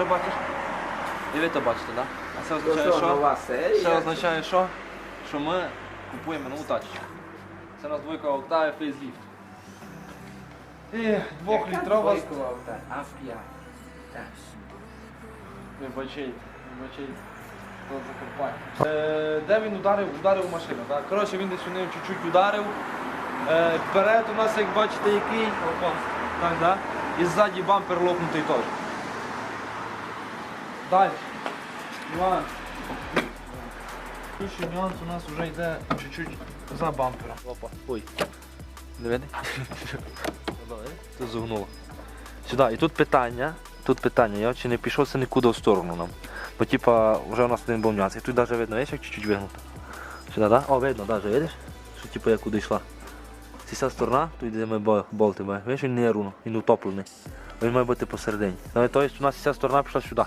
вже бачиш? І ви то бачите, так? А це означає, що? Це означає, що? Що ми купуємо нову тачку. Це у нас двойка Octavia Facelift. І двохлітрова... А5. Так. Вибачайте, вибачайте. Е, де він ударив? Ударив машину. Так? Коротше, він десь у неї чуть-чуть ударив. Е, вперед у нас, як бачите, який. Так, да? І ззаді бампер лопнутий теж. Далі. Іван. Інший нюанс у нас вже йде чуть-чуть за бампером. Опа. Ой. Не видно? Тут загнуло. Сюди. І тут питання. Тут питання, я чи не пішов це нікуди в сторону нам. Бо типа вже у нас один був нюанс. І тут навіть видно, видиш, як чуть-чуть вигнуто. Сюди, так? О, видно, навіть, видиш? Що типу як куди йшла. Ця сторона, тут де ми бо- болти. Видиш, він не є руно, він утоплений. Він має бути посередині. Тобто у нас ця сторона пішла сюди.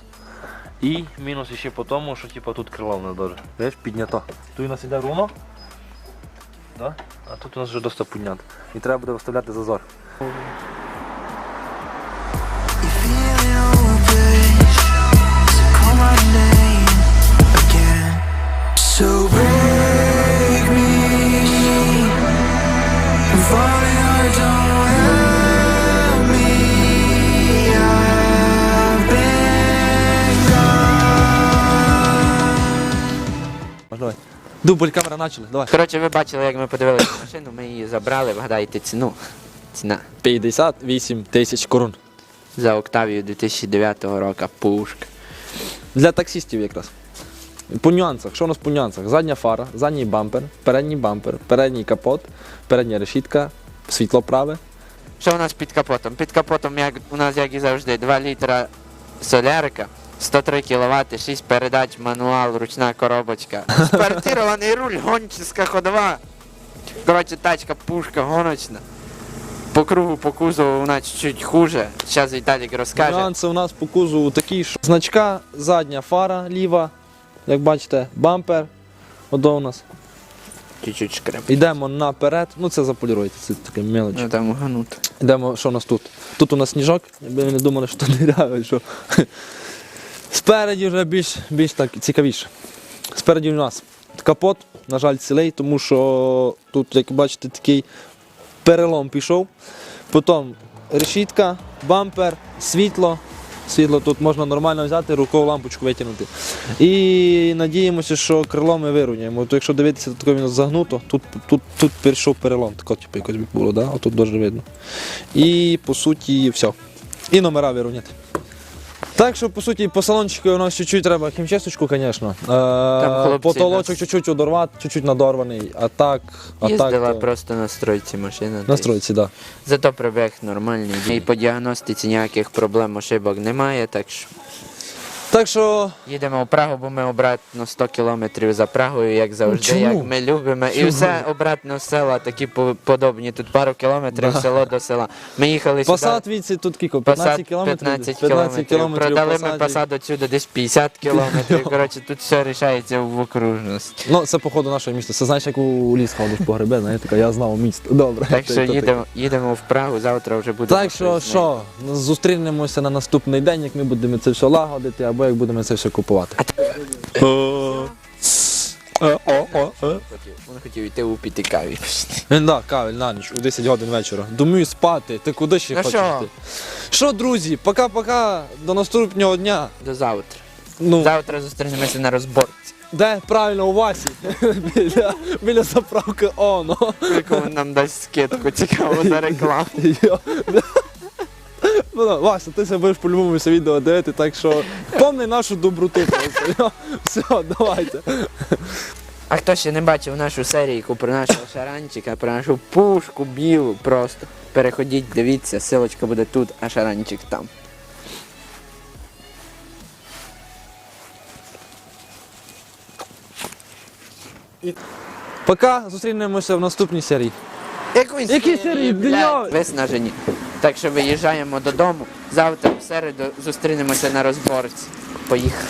І мінус ще по тому, що типу, тут крила не дуже. Видиш, піднято. Тут у нас іде руно. Да? А тут у нас вже досить піднято. І треба буде виставляти зазор. Дубль, камера почали, давай. Коротше, ви бачили, як ми подивилися машину, ми її забрали, вгадайте ціну. Ціна 58 тисяч корон. за Октавію 2009 року пушка. Для таксистів якраз. По нюансах. Що у нас по нюансах? Задня фара, задній бампер, передній бампер, передній капот, передня решітка, світло праве. Що у нас під капотом? Під капотом, як у нас, як і завжди, 2 літра солярика, 103 кВт, 6 передач, мануал, ручна коробочка. Спортирований руль, гончиська ходова. Коротше, тачка, пушка, гоночна. По кругу, по кузову вона чуть-чуть хуже. Зараз Віталік розкаже. Нюанси у нас по кузову такі, що значка, задня фара ліва, як бачите, бампер. Ото у нас. Чуть-чуть шкреп. Йдемо наперед. Ну це заполіруйте, це таке мелоч. Ну там. Йдемо, що у нас тут? Тут у нас сніжок, якби ви не думали, що дирявий, що спереді вже більш, більш так цікавіше. Спереді у нас капот, на жаль, цілий, тому що тут, як бачите, такий перелом пішов. Потім решітка, бампер, світло. Світло тут можна нормально взяти, рукою лампочку витягнути. І надіємося, що крило ми вирівняємо. То якщо дивитися, то таке загнуто, тут, тут, тут перейшов перелом, тако, типу, якось було, да? отут дуже видно. І по суті все. І номера вирівняти. Так що, по суті, по салончику у нас чуть-чуть треба хімчисточку, звісно. Е, хлопці потолочок нас- чуть-чуть одорвати, чуть-чуть надорваний, а так. А Їздила так то... просто на стройці машина. На стройці, так. Зато пробіг нормальний. І по діагностиці ніяких проблем, ошибок немає, так що Так що їдемо в Прагу, бо ми обратно 100 кілометрів за Прагою, як завжди, чому? як ми любимо. І все обратно села, такі по- подобні. Тут пару кілометрів село до села. Ми їхали посад сюди. тут кілько, Посад 15 кілометрів. 15 десь? кілометрів. Продали ми посад отсюди десь 50 кілометрів. Коротше, тут все рішається в окружності. Ну, це походу наше місто. Це знаєш, як у ліс ходиш по гриби, знаєте, така, я знав місто. Добре. Так що їдемо, їдемо в Прагу, завтра вже буде. Так що, що, зустрінемося на наступний день, як ми будемо це все лагодити, або як будемо це все купувати. Він хотів йти у піти каві. Він да, кавель на ніч у 10 годин вечора. Думаю спати. Ти куди ще хочеш що? йти? Що, друзі, пока-пока, до наступного дня. До завтра. Ну, Завтра зустрінемося на розборці. де правильно у Васі? біля, біля заправки ОНО. Яку він нам дасть скидку, цікаво за рекламу. Ну, Вася, ти себе будеш по-любому це відео дивити, так що помни нашу доброту. просто. Все, давайте. А хто ще не бачив нашу серійку про нашого шаранчика, про нашу пушку білу просто. Переходіть, дивіться, силочка буде тут, а шаранчик там. Пока зустрінемося в наступній серії. Який Який блядь? Виснажені. Так що виїжджаємо додому. Завтра в середу зустрінемося на розборці. Поїхали.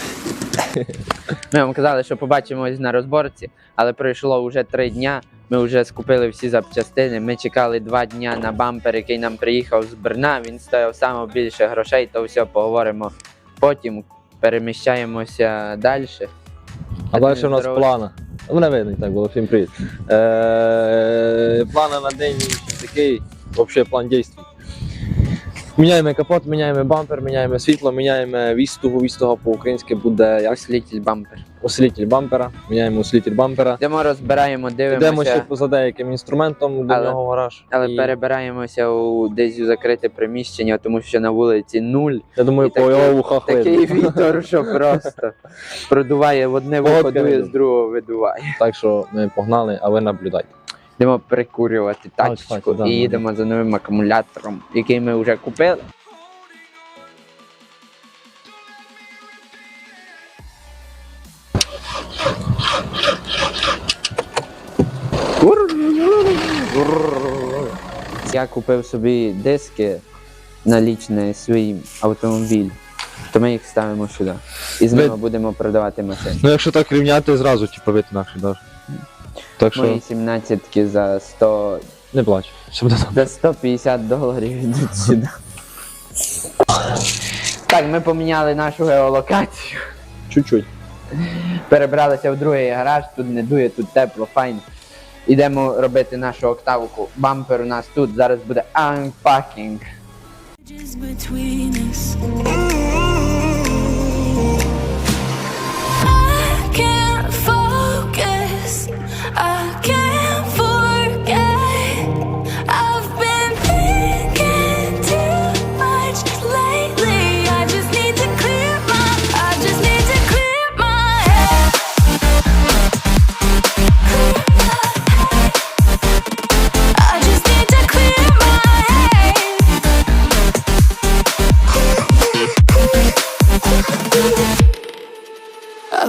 Ми вам казали, що побачимось на розборці, але пройшло вже три дня. Ми вже скупили всі запчастини. Ми чекали два дня на бампер, який нам приїхав з Брна. Він стояв саме більше грошей, то все поговоримо Потім переміщаємося далі. А далі у нас здоровий. Плани. Ну, Мене видно, так було, всім привіт. Е, плани на день такий, взагалі план дій. Міняємо капот, міняємо бампер, міняємо світло, міняємо вістугу. Вістуга по-українськи буде як Ослітіль бампер. усилитель бампера. Міняємо усилитель бампера. Йдемо, розбираємо, дивимося. Йдемо ще за деяким інструментом до Але- нього гараж. Але І перебираємося у десь у закрите приміщення, тому що на вулиці нуль. Я думаю, по його вухах Такий вітер, що просто продуває в одне вухо, Погодка дує, не з другого видуває. Так що ми погнали, а ви наблюдайте. Йдемо прикурювати Так, тачку так, і їдемо за новим акумулятором, який ми вже купили. Я купив собі диски на лічний свій автомобіль, то ми їх ставимо сюди. І з Ви- ними будемо продавати машини. Ну якщо так рівняти, зразу типу інакше даже. Так що Мої 17 за 100 не плач. Все буде добре. За 150 доларів йдуть сюди. Так, ми поміняли нашу геолокацію. Чуть-чуть. Перебралися в другий гараж, тут не дує, тут тепло, файно. Ідемо робити нашу октавку. Бампер у нас тут, зараз буде unpacking. Just between us.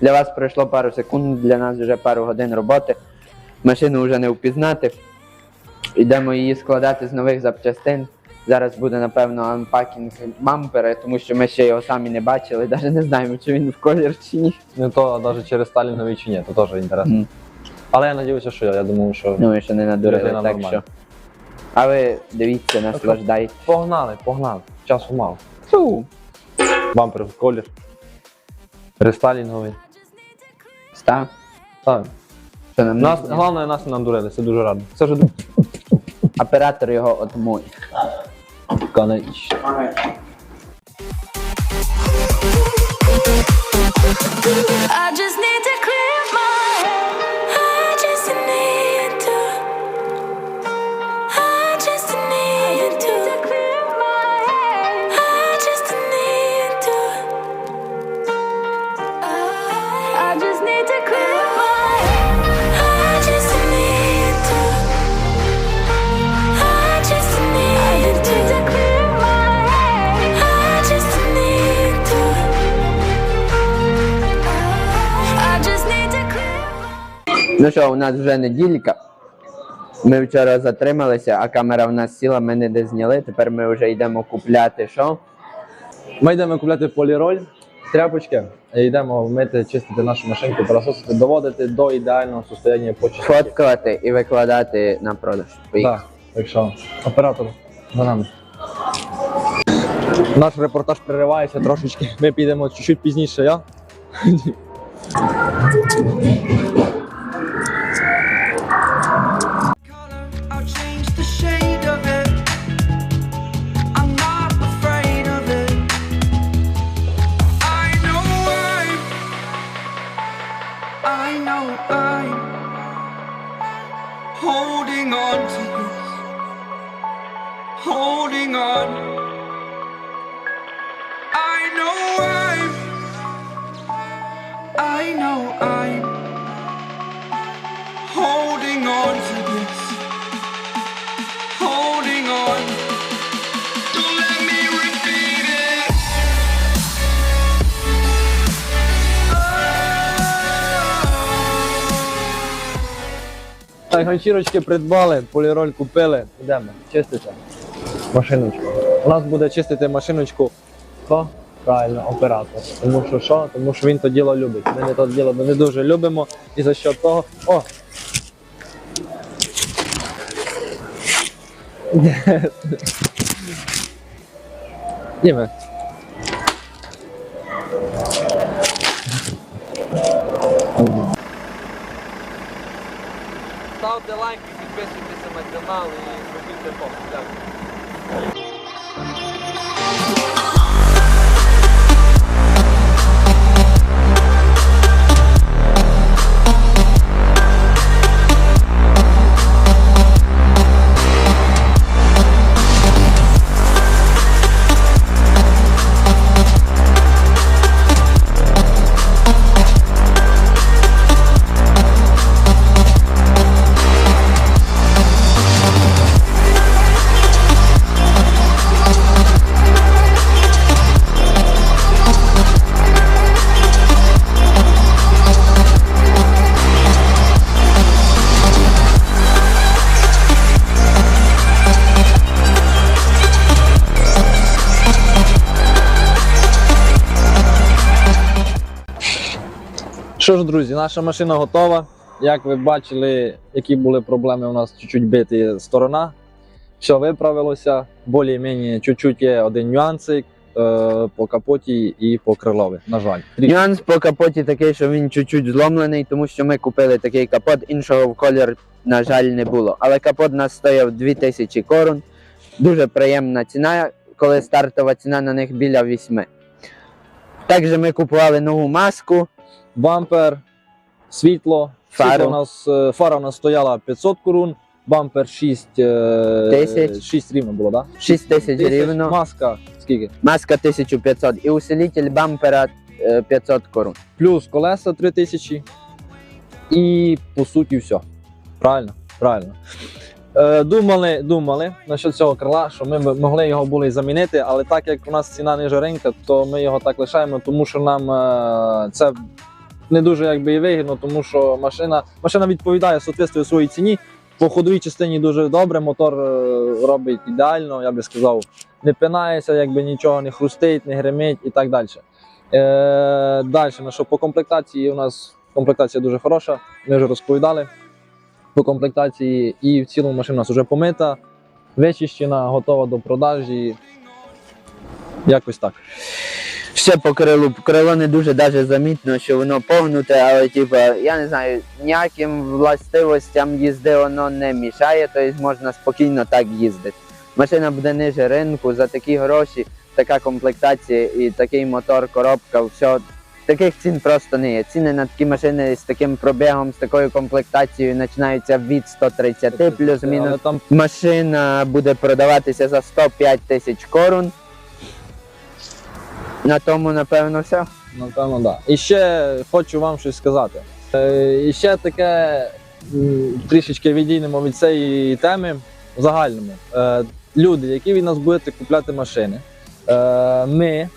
Для вас пройшло пару секунд, для нас вже пару годин роботи. Машину вже не впізнати. Йдемо її складати з нових запчастин. Зараз буде, напевно, анпакінг бампера, тому що ми ще його самі не бачили, навіть не знаємо, чи він в колір чи ні. Не то навіть через Сталінгові чи ні, то теж інтересно. Мгм. Але я сподіваюся, що я, я думаю, що. Ну що не надурили, так нормальна. що. А ви дивіться, наслаждайте. Погнали, погнали. Часу мало. Бампер в колір. Рестайлінговий. Став. Так. Що нам Нас, не- головне, нас не надурили, це дуже радо. Це вже Оператор його от мой. конечно. I just need to clear my Ну що, у нас вже неділька. Ми вчора затрималися, а камера в нас сіла, ми не де зняли. Тепер ми вже йдемо купляти що? Ми йдемо купляти поліроль, тряпочки, і йдемо мити, чистити нашу машинку, пилососити, доводити до ідеального состояння по чистоті. Фоткати і викладати на продаж. Поїхали. Так, так що, оператор за нами. Наш репортаж переривається трошечки. Ми підемо чуть-чуть пізніше, я. on. I know I'm, I know I'm holding on to this, holding on. Don't let me repeat it. Так, ганчірочки придбали, поліроль купили. Ідемо, чиститься. Машиночку. У нас буде чистити машиночку хто? Правильно, оператор. Тому що що? Тому що він то діло любить. Ми не то діло не дуже любимо. І за що того. О! Німе. Ставте лайки, підписуйтеся на канал і робіть пост. Дякую. Later. Що ж, друзі, наша машина готова. Як ви бачили, які були проблеми у нас чуть-чуть биті сторона. Все виправилося. Більш-менш чуть-чуть є один нюансик е, по капоті і по крилові. На жаль. Нюанс по капоті такий, що він чуть-чуть зломлений, тому що ми купили такий капот, іншого в колір, на жаль, не було. Але капот у нас стояв 2000 корун. Дуже приємна ціна, коли стартова ціна на них біля 8. Також ми купували нову маску. Бампер, світло. Фару. Світло у нас, е, фара у нас стояла 500 корун, бампер 6, е, Тисяч. 6 рівно було, так? 6 тисяч рівно. Маска скільки? Маска 1500 і усилитель бампера е, 500 корун. плюс колеса 3000 і по суті все. Правильно? Правильно. Е, думали, думали насчет цього крила, що ми б могли його були замінити, але так як у нас ціна не ринка, то ми його так лишаємо, тому що нам е, це не дуже якби і вигідно, тому що машина, машина відповідає соответствує своїй ціні. По ходовій частині дуже добре, мотор е, робить ідеально, я би сказав, не пинається, якби нічого не хрустить, не гримить і так далі. Е, далі, ну що по комплектації у нас комплектація дуже хороша. Ми вже розповідали по комплектації, і в цілому машина у нас вже помита, вичищена, готова до продажі. Якось так. Ще по крилу. Крило не дуже даже замітно, що воно погнуте, але типу, я не знаю, ніяким властивостям їзди воно не мішає, тобто можна спокійно так їздити. Машина буде ниже ринку, за такі гроші, така комплектація і такий мотор, коробка, все. Таких цін просто не є. Ціни на такі машини з таким пробігом, з такою комплектацією починаються від 130 плюс-мінус. Там Машина буде продаватися за 105 тисяч корун. На тому, напевно, все. Напевно, да. І ще хочу вам щось сказати. Е, і ще таке трішечки відійдемо від цієї теми в загальному. Е, люди, які від нас будете купляти машини, е, ми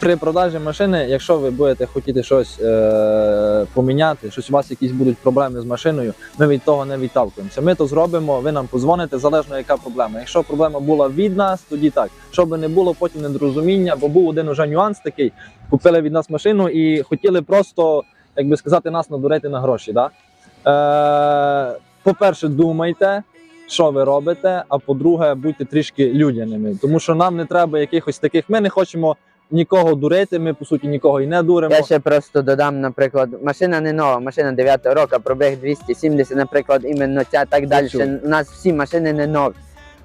при продажі машини, якщо ви будете хотіти щось е, поміняти, щось у вас якісь будуть проблеми з машиною, ми від того не відталкуємося. Ми то зробимо, ви нам позвоните, залежно яка проблема. Якщо проблема була від нас, тоді так. Щоб не було потім недорозуміння, бо був один уже нюанс такий. Купили від нас машину і хотіли просто, як би сказати, нас надурити на гроші. Да? Е, по-перше, думайте, що ви робите. А по-друге, будьте трішки людяними. Тому що нам не треба якихось таких. Ми не хочемо нікого дурити. Ми по суті нікого і не дуримо. Я ще просто додам, наприклад, машина не нова, машина 9 року, пробіг 270, наприклад, іменно ця так далі. У нас всі машини не нові.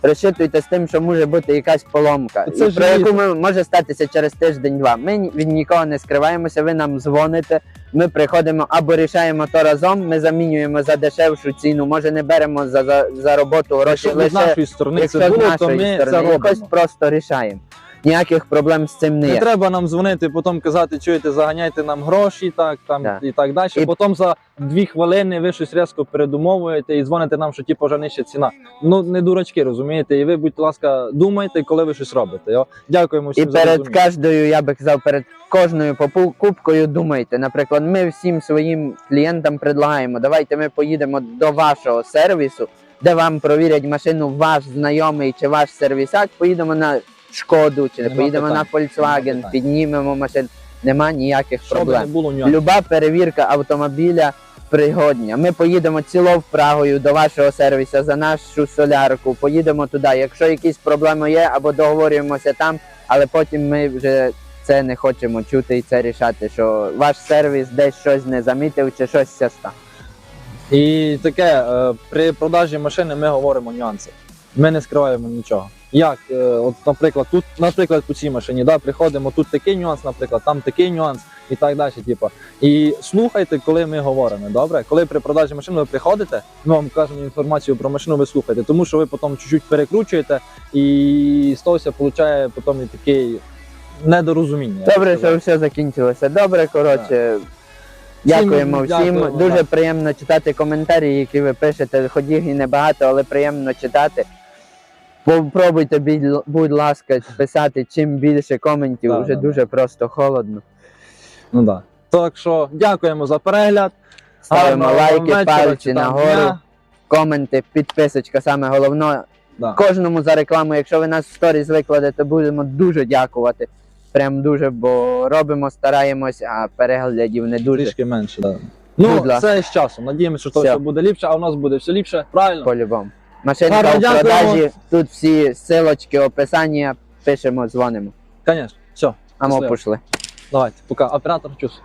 Розчитуйте з тим, що може бути якась поломка, Це і про яку ми може статися через тиждень-два. Ми від нікого не скриваємося, ви нам дзвоните, ми приходимо або рішаємо то разом, ми замінюємо за дешевшу ціну, може не беремо за, за, за роботу гроші Якщо з лише нашої сторони якщо це з було, то ми сторони це якось просто рішаємо. Ніяких проблем з цим не Не треба нам дзвонити, потім казати, чуєте, заганяйте нам гроші, так там Да. і так далі. І- Потім за дві хвилини ви щось різко передумовуєте і дзвоните нам, що типу вже нижча ціна. Ну не дурачки, розумієте? І ви, будь ласка, думайте, коли ви щось робите. Йо? Дякуємо І за перед розуміння. кожною, я би казав, перед кожною покупкою думайте. Наприклад, ми всім своїм клієнтам предлагаємо, давайте ми поїдемо до вашого сервісу, де вам провірять машину ваш знайомий чи ваш сервісак, поїдемо на Шкоду чи Нема поїдемо питань. на Нема Volkswagen, питань. піднімемо машину. Нема ніяких Щоб не проблем. було нюансів. Люба перевірка автомобіля пригодня. Ми поїдемо цілов Прагою до вашого сервісу за нашу солярку. Поїдемо туди. Якщо якісь проблеми є, або договорюємося там, але потім ми вже це не хочемо чути і це рішати, що ваш сервіс десь щось не замітив чи щось ся стало. І таке, е, при продажі машини ми говоримо нюанси. Ми не скриваємо нічого. Як, е, от, наприклад, тут, наприклад, по цій машині, да, приходимо, тут такий нюанс, наприклад, там такий нюанс і так далі. Типу. І слухайте, коли ми говоримо. Добре, коли при продажі машини ви приходите, ми вам кажемо інформацію про машину, ви слухаєте, тому що ви потім чуть-чуть перекручуєте, і з того виходить потім і такий недорозуміння. Добре, що все закінчилося. Добре, коротше. Дякуємо всім. дякуємо, Дуже так. приємно читати коментарі, які ви пишете. Їх і небагато, але приємно читати. Попробуйте, будь- ласка, писати чим більше коментів, Так, вже да, дуже просто холодно. Ну да. Так що дякуємо за перегляд. Ставимо Гарного лайки, вечора пальці нагору, дня. коменти, підписочка, саме головне. Да. Кожному за рекламу, якщо ви нас в сторіс викладете, будемо дуже дякувати. Прям дуже, бо робимо, стараємось, а переглядів не дуже Трішки менше. Да. Ну, це з часом. Надіємося, що то Все. все буде ліпше, а у нас буде все ліпше. Правильно? по-любому. Машинка дякуємо. продажі, тут всі силочки, описання, пишемо, дзвонимо. Звісно. Все. А ми Щасливо. пішли. Давайте. Пока. Оператор чус.